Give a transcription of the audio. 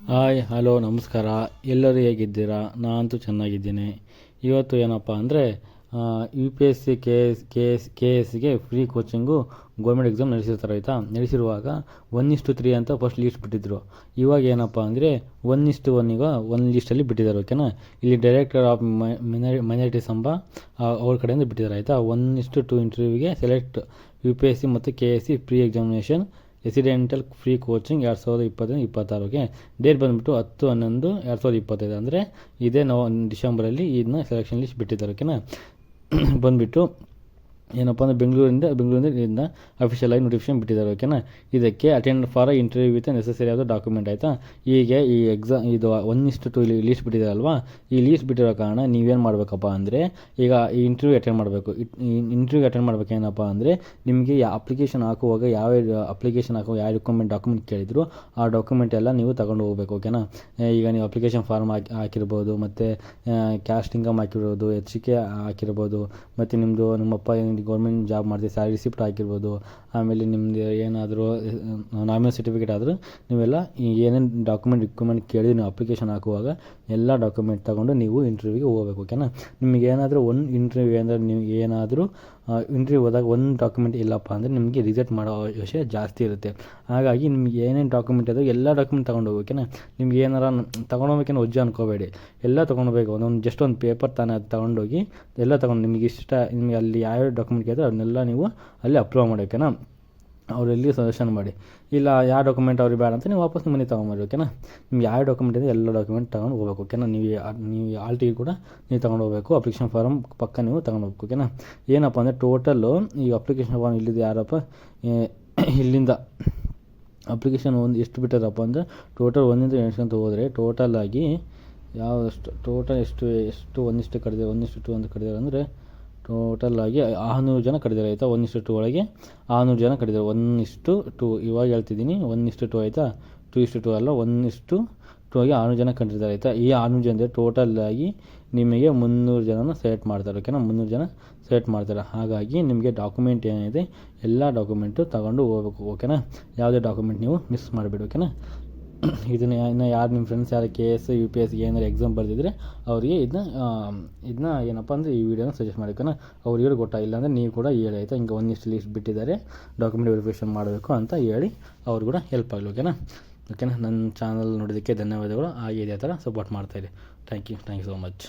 Hi hello ನಮಸ್ಕಾರ. ಎಲ್ಲರೂ ಹೇಗಿದ್ದೀರಾ? ನಾನಂತೂ ಚೆನ್ನಾಗಿದ್ದೀನಿ. ಇವತ್ತು ಏನಪ್ಪ ಅಂದರೆ U P S C K S K S K ಎಸ್ಗೆ ಫ್ರೀ ಕೋಚಿಂಗು ಗೌರ್ಮೆಂಟ್ ಎಕ್ಸಾಮ್ ನಡೆಸಿರ್ತಾರೆ ಆಯಿತಾ? ನಡೆಸಿರುವಾಗ ಒನ್ ಇಷ್ಟು ತ್ರೀ ಅಂತ ಫಸ್ಟ್ ಲೀಸ್ಟ್ ಬಿಟ್ಟಿದ್ದರು ಇವಾಗ ಏನಪ್ಪ ಅಂದರೆ ಒನ್ ಇಷ್ಟು ಒನ್ ಈಗ ಒನ್ ಲೀಸ್ಟಲ್ಲಿ ಬಿಟ್ಟಿದ್ದಾರೆ ಓಕೆನಾ ಇಲ್ಲಿ ಡೈರೆಕ್ಟರ್ ಆಫ್ ಮೈನಾರಿಟೀಸ್ ಎಂಬ ಆ, ಅವ್ರ ಕಡೆಯಿಂದ ಬಿಟ್ಟಿದ್ದಾರೆ ಆಯಿತಾ? ಒನ್ ಇಷ್ಟು two ಇಂಟರ್ವ್ಯೂಗೆ select U P S C ಮತ್ತು K S C pre examination residential free coaching ಎರಡು ಸಾವಿರದ ಇಪ್ಪತ್ತರಿಂದ ಇಪ್ಪತ್ತಾರು ಓಕೆ ಡೇಟ್ ಬಂದುಬಿಟ್ಟು ಹತ್ತು ಹನ್ನೊಂದು ಎರಡು ಸಾವಿರದ ಇಪ್ಪತ್ತೈದು. ಅಂದರೆ ಇದೇ ನವ ಡಿಸೆಂಬರಲ್ಲಿ ಇದನ್ನ ಸೆಲೆಕ್ಷನ್ ಲಿಸ್ಟ್ ಬಿಟ್ಟಿದ್ದಾರೆ. ಓಕೆನಾ? ಬಂದುಬಿಟ್ಟು ಏನಪ್ಪ ಅಂದರೆ ಬೆಂಗಳೂರಿಂದ ಬೆಂಗಳೂರಿಂದ ಅಫಿಷಿಯಲ್ ಆಗಿ ನೋಟಿಫಿಕೇಶನ್ ಬಿಟ್ಟಿದ್ದಾರೆ ಓಕೆನಾ ಇದಕ್ಕೆ attend for interview with necessary ಆದ ಡಾಕ್ಯುಮೆಂಟ್ ಆಯಿತಾ? ಹೀಗೆ ಈ ಎಕ್ಸಾಮ್ ಇದು ಒನ್ ಇಷ್ಟು ಟು ಲೀಸ್ಟ್ ಬಿಟ್ಟಿದ್ದಾರಲ್ವಾ ಈ ಲೀಸ್ಟ್ ಬಿಟ್ಟಿರೋ ಕಾರಣ ನೀವೇನು ಮಾಡಬೇಕಪ್ಪ ಅಂದರೆ, ಈಗ ಈ ಇಂಟರ್ವ್ಯೂ ಅಟೆಂಡ್ ಮಾಡಬೇಕು. ಇಂಟರ್ವ್ಯೂ ಅಟೆಂಡ್ ಮಾಡಬೇಕೇನಪ್ಪ ಅಂದರೆ, ನಿಮಗೆ ಅಪ್ಲಿಕೇಶನ್ ಹಾಕುವಾಗ ಯಾವ ಅಪ್ಲಿಕೇಶನ್ ಹಾಕುವ ಯಾವ ರಿಕ್ವೈರ್ಮೆಂಟ್ ಡಾಕ್ಯುಮೆಂಟ್ ಕೇಳಿದ್ರು, ಆ ಡಾಕ್ಯುಮೆಂಟ್ ಎಲ್ಲ ನೀವು ತಗೊಂಡು ಹೋಗ್ಬೇಕು ಓಕೆನಾ ಈಗ ನೀವು ಅಪ್ಲಿಕೇಶನ್ ಫಾರ್ಮ್ ಹಾಕಿ, ಹಾಕಿರ್ಬೋದು, ಮತ್ತು ಕ್ಯಾಸ್ಟ್ ಇನ್ಕಮ್ ಹಾಕಿರ್ಬೋದು ಎಚ್ ಕೆ ಹಾಕಿರ್ಬೋದು, ಮತ್ತು ನಿಮ್ಮದು ನಿಮ್ಮಪ್ಪ ಗೌರ್ಮೆಂಟ್ ಜಾಬ್ ಮಾಡ್ತೀವಿ, ಸ್ಯಾಲ್ರಿ ರಿಸಿಪ್ಟ್ ಹಾಕಿರ್ಬೋದು, ಆಮೇಲೆ ನಿಮ್ಮದು ಏನಾದರೂ ನಾಮಿನಲ್ ಸರ್ಟಿಫಿಕೇಟ್ ಆದರೂ ನೀವೆಲ್ಲ ಏನೇನು ಡಾಕ್ಯುಮೆಂಟ್ ರಿಕ್ವೈರ್ಮೆಂಟ್ ಕೇಳಿ ನೀವು ಅಪ್ಲಿಕೇಶನ್ ಹಾಕುವಾಗ ಎಲ್ಲ ಡಾಕ್ಯುಮೆಂಟ್ ತಗೊಂಡು ನೀವು ಇಂಟರ್ವ್ಯೂಗೆ ಹೋಗ್ಬೇಕು ಓಕೆನಾ ನಿಮಗೆ ಏನಾದರೂ ಒಂದು ಇಂಟರ್ವ್ಯೂ ಅಂದರೆ ನೀವು ಏನಾದರೂ ಇಂಟರ್ವ್ಯೂ ಹೋದಾಗ ಒಂದು ಡಾಕ್ಯುಮೆಂಟ್ ಇಲ್ಲಪ್ಪ ಅಂದರೆ ನಿಮಗೆ ರಿಜೆಕ್ಟ್ ಮಾಡೋ ವಿಷಯ ಜಾಸ್ತಿ ಇರುತ್ತೆ. ಹಾಗಾಗಿ ನಿಮ್ಗೆ ಏನೇನು ಡಾಕ್ಯುಮೆಂಟ್ ಇದೆ ಎಲ್ಲ ಡಾಕ್ಯುಮೆಂಟ್ ತೊಗೊಂಡು ಹೋಗೋಕೆನಾ ನಿಮ್ಗೆ ಏನಾರ ತೊಗೊಂಡೋಗ್ಬೇಕೇನೋ ಒಜ್ಜೆ ಅನ್ಕೋಬೇಡಿ. ಎಲ್ಲ ತೊಗೊಂಡೋಗ್ಬೇಕು ಒಂದೊಂದು ಜಸ್ಟ್ ಒಂದು ಪೇಪರ್ ತಾನೇ ಅದು ತೊಗೊಂಡೋಗಿ ಎಲ್ಲ ತೊಗೊಂಡು ನಿಮಗೆ ಇಷ್ಟ, ನಿಮಗೆ ಅಲ್ಲಿ ಯಾವ್ಯಾವ ಡಾಕ್ಯುಮೆಂಟ್ ಕೇಳಿದ್ರೆ ಅದನ್ನೆಲ್ಲ ನೀವು ಅಲ್ಲಿ ಅಪ್ಲೋಡ್ ಮಾಡಿ ಓಕೆನಾ ಅವ್ರು ಎಲ್ಲಿ ಸಜೆಷನ್ ಮಾಡಿ. ಇಲ್ಲ, ಯಾವ ಡಾಕ್ಯುಮೆಂಟ್ ಅವ್ರಿಗೆ ಬೇಡ ಅಂತ ನೀವು ವಾಪಸ್ ನಿಮ್ಮ ಮನೆ ತೊಗೊಂಬರಿ ಓಕೆನಾ ನಿಮ್ಗೆ ಯಾವ ಡಾಕ್ಯುಮೆಂಟ್ ಇದೆ, ಎಲ್ಲ ಡಾಕ್ಯುಮೆಂಟ್ ತೊಗೊಂಡು ಹೋಗ್ಬೇಕು ಓಕೆನಾ ನೀವು ನೀವು ಆಲ್ ಕೂಡ ನೀವು ತೊಗೊಂಡು ಹೋಗ್ಬೇಕು ಅಪ್ಲಿಕೇಶನ್ ಫಾರ್ಮ್ ಪಕ್ಕ ನೀವು ತೊಗೊಂಡು ಹೋಗ್ಬೇಕು ಓಕೆನಾ ಏನಪ್ಪ ಅಂದರೆ ಟೋಟಲ್ಲು ಈ ಅಪ್ಲಿಕೇಶನ್ ಫಾರ್ಮ್ ಇಲ್ಲಿದೆ ಯಾರಪ್ಪ? ಇಲ್ಲಿಂದ. ಅಪ್ಲಿಕೇಶನ್ ಒಂದು ಎಷ್ಟು ಬಿಟ್ಟಾರಪ್ಪ ಅಂದರೆ ಟೋಟಲ್ ಒಂದಿಂದ ಎಣಿಸ್ಕೊಂತ ಹೋದರೆ ಟೋಟಲ್ ಆಗಿ ಯಾವ ಎಷ್ಟು ಟೋಟಲ್ ಎಷ್ಟು ಎಷ್ಟು ಒಂದಿಷ್ಟು ಕಡಿದೆ ಒಂದಿಷ್ಟು ಟು ಅಂತ ಕಡಿದಾರೆ ಅಂದರೆ ಟೋಟಲ್ ಆಗಿ ಆರುನೂರು ಜನ ಕಡಿದಾರೆ ಆಯಿತಾ? ಒನ್ ಇಷ್ಟು ಟು ಒಳಗೆ ಆರುನೂರು ಜನ ಕಡಿದಾರೆ ಒನ್ ಇಷ್ಟು ಟು, ಇವಾಗ ಹೇಳ್ತಿದ್ದೀನಿ ಒನ್ ಇಷ್ಟು ಟು ಆಯಿತಾ? ಟು ಇಷ್ಟು ಟು ಅಲ್ಲ ಒನ್ ಇಷ್ಟು ಟು ಆಗಿ ಆರುನೂರು ಜನ ಕಂಡಿದ್ದಾರೆ ಆಯಿತಾ? ಈ ಆರುನೂರು ಜನ ಟೋಟಲ್ ಆಗಿ ನಿಮಗೆ ಮುನ್ನೂರು ಜನನ ಸೆಲೆಕ್ಟ್ ಮಾಡ್ತಾರೆ. ಓಕೆನಾ? ಮುನ್ನೂರು ಜನ ಸೆಲೆಕ್ಟ್ ಮಾಡ್ತಾರೆ. ಹಾಗಾಗಿ ನಿಮಗೆ ಡಾಕ್ಯುಮೆಂಟ್ ಏನಿದೆ, ಎಲ್ಲ ಡಾಕ್ಯುಮೆಂಟು ತಗೊಂಡು ಹೋಗ್ಬೇಕು. ಓಕೆನಾ? ಯಾವುದೇ ಡಾಕ್ಯುಮೆಂಟ್ ನೀವು ಮಿಸ್ ಮಾಡಬೇಡಿ. ಓಕೆನಾ? ಇದನ್ನ ಇನ್ನು ಯಾರು ನಿಮ್ಮ ಫ್ರೆಂಡ್ಸ್ ಯಾರು K S U P S ಏನಾರು ಎಕ್ಸಾಮ್ ಬರೆದಿದ್ರೆ ಅವರಿಗೆ ಇದನ್ನ ಇದನ್ನ ಏನಪ್ಪ ಅಂದರೆ ಈ ವಿಡಿಯೋನ ಸಜೆಸ್ಟ್ ಮಾಡಿ ಅವ್ರಿಗೆ ಗೊತ್ತಾ? ಇಲ್ಲ ಅಂದರೆ ನೀವು ಕೂಡ ಹೇಳಿ, ಆಯಿತಾ? ಹಿಂಗೆ ಒಂದಿಷ್ಟು ಲೀಸ್ಟ್ ಬಿಟ್ಟಿದ್ದಾರೆ. ಡಾಕ್ಯುಮೆಂಟ್ ವೆರಿಫಿಕೇಷನ್ ಮಾಡಬೇಕು ಅಂತ ಹೇಳಿ ಅವ್ರು ಕೂಡ ಹೆಲ್ಪ್ ಆಗಲಿ ಓಕೆನಾ ಓಕೆನಾ ನನ್ನ ಚಾನಲ್ ನೋಡೋದಕ್ಕೆ ಧನ್ಯವಾದಗಳು. ಹಾಗೆ ಇದೇ ಥರ support ಮಾಡ್ತಾಯಿರಿ thank you thank you so much